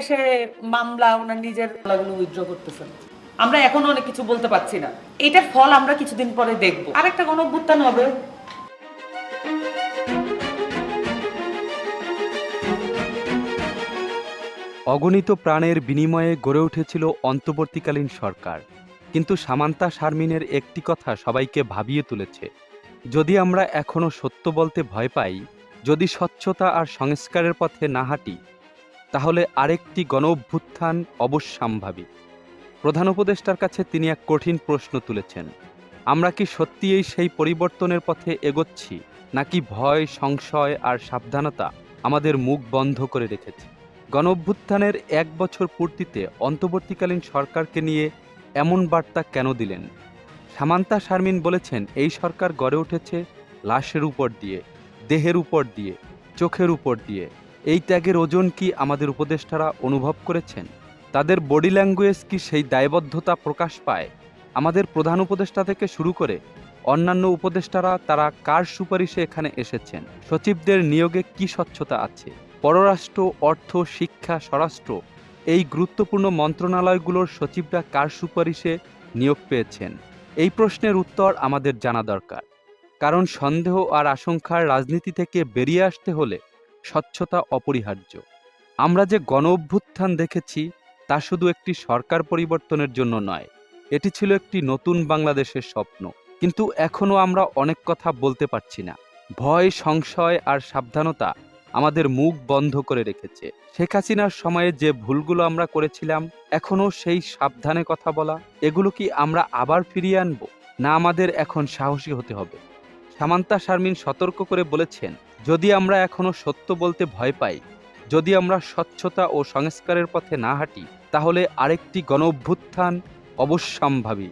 এসে মামলা, ওনার নিজের মামলাগুলো উইথড্র করতেছেন। আমরা এখনও অনেক কিছু বলতে পারছি না। এটার ফল আমরা কিছুদিন পরে দেখব। আরেকটা গণ অভ্যুত্থান হবে। অগণিত প্রাণের বিনিময়ে গড়ে উঠেছিল অন্তর্বর্তীকালীন সরকার। কিন্তু সামান্তা শারমিনের একটি কথা সবাইকে ভাবিয়ে তুলেছে। যদি আমরা এখনও সত্য বলতে ভয় পাই, যদি স্বচ্ছতা আর সংস্কারের পথে না হাঁটি তাহলে আরেকটি গণ অভ্যুত্থান অবশ্যম্ভাবী। প্রধান উপদেষ্টার কাছে তিনি এক কঠিন প্রশ্ন তুলেছেন, আমরা কি সত্যিই সেই পরিবর্তনের পথে এগোচ্ছি, নাকি ভয়, সংশয় আর সাবধানতা আমাদের মুখ বন্ধ করে রেখেছে? গণঅভ্যুত্থানের এক বছর পূর্তিতে অন্তর্বর্তীকালীন সরকারকে নিয়ে এমন বার্তা কেন দিলেন? সামান্তা শারমিন বলেছেন, এই সরকার গড়ে উঠেছে লাশের উপর দিয়ে, দেহের উপর দিয়ে, চোখের উপর দিয়ে। এই ত্যাগের ওজন কি আমাদের উপদেষ্টারা অনুভব করেছেন? তাদের বডি ল্যাঙ্গুয়েজ কি সেই দায়বদ্ধতা প্রকাশ পায়? আমাদের প্রধান উপদেষ্টা থেকে শুরু করে অন্যান্য উপদেষ্টারা তারা কার সুপারিশে এখানে এসেছেন? সচিবদের নিয়োগে কি স্বচ্ছতা আছে? পররাষ্ট্র, অর্থ, শিক্ষা, স্বরাষ্ট্র এই গুরুত্বপূর্ণ মন্ত্রণালয়গুলোর সচিবরা কার সুপারিশে নিয়োগ পেয়েছেন? এই প্রশ্নের উত্তর আমাদের জানা দরকার। কারণ সন্দেহ আর আশঙ্কার রাজনীতি থেকে বেরিয়ে আসতে হলে স্বচ্ছতা অপরিহার্য। আমরা যে গণ অভ্যুত্থান দেখেছি, তা শুধু একটি সরকার পরিবর্তনের জন্য নয়, এটি ছিল একটি নতুন বাংলাদেশের স্বপ্ন। কিন্তু এখনও আমরা অনেক কথা বলতে পারছি না। ভয়, সংশয় আর সাবধানতা আমাদের মুখ বন্ধ করে রেখেছে। শেখ হাসিনার সময়ে যে ভুলগুলো আমরা করেছিলাম, এখনও সেই সাবধানে কথা বলা, এগুলো কি আমরা আবার ফিরিয়ে আনব? না আমাদের এখন সাহসী হতে হবে। সামান্তা শারমিন সতর্ক করে বলেছেন, যদি আমরা এখনও সত্য বলতে ভয় পাই, যদি আমরা স্বচ্ছতা ও সংস্কারের পথে না হাঁটি, তাহলে আরেকটি গণ অভ্যুত্থান অবশ্যম্ভাবী।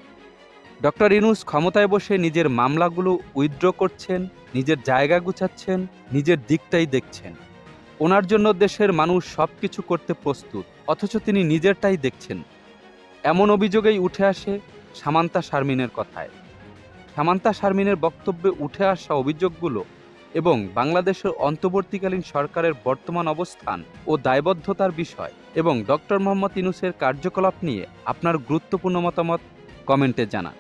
ডক্টর ইনুস ক্ষমতায় বসে নিজের মামলাগুলো উইথড্র করছেন, নিজের জায়গা গুছাচ্ছেন, নিজের দিকটাই দেখছেন। ওনার জন্য দেশের মানুষ সব কিছু করতে প্রস্তুত, অথচ তিনি নিজেরটাই দেখছেন। এমন অভিযোগেই উঠে আসে সামান্তা শারমিনের কথায়। সামান্তা শারমিনের বক্তব্যে উঠে আসা অভিযোগগুলো এবং বাংলাদেশের অন্তর্বর্তীকালীন সরকারের বর্তমান অবস্থান ও দায়বদ্ধতার বিষয় এবং ডক্টর মোহাম্মদ ইনুসের কার্যকলাপ নিয়ে আপনার গুরুত্বপূর্ণ মতামত কমেন্টে জানান।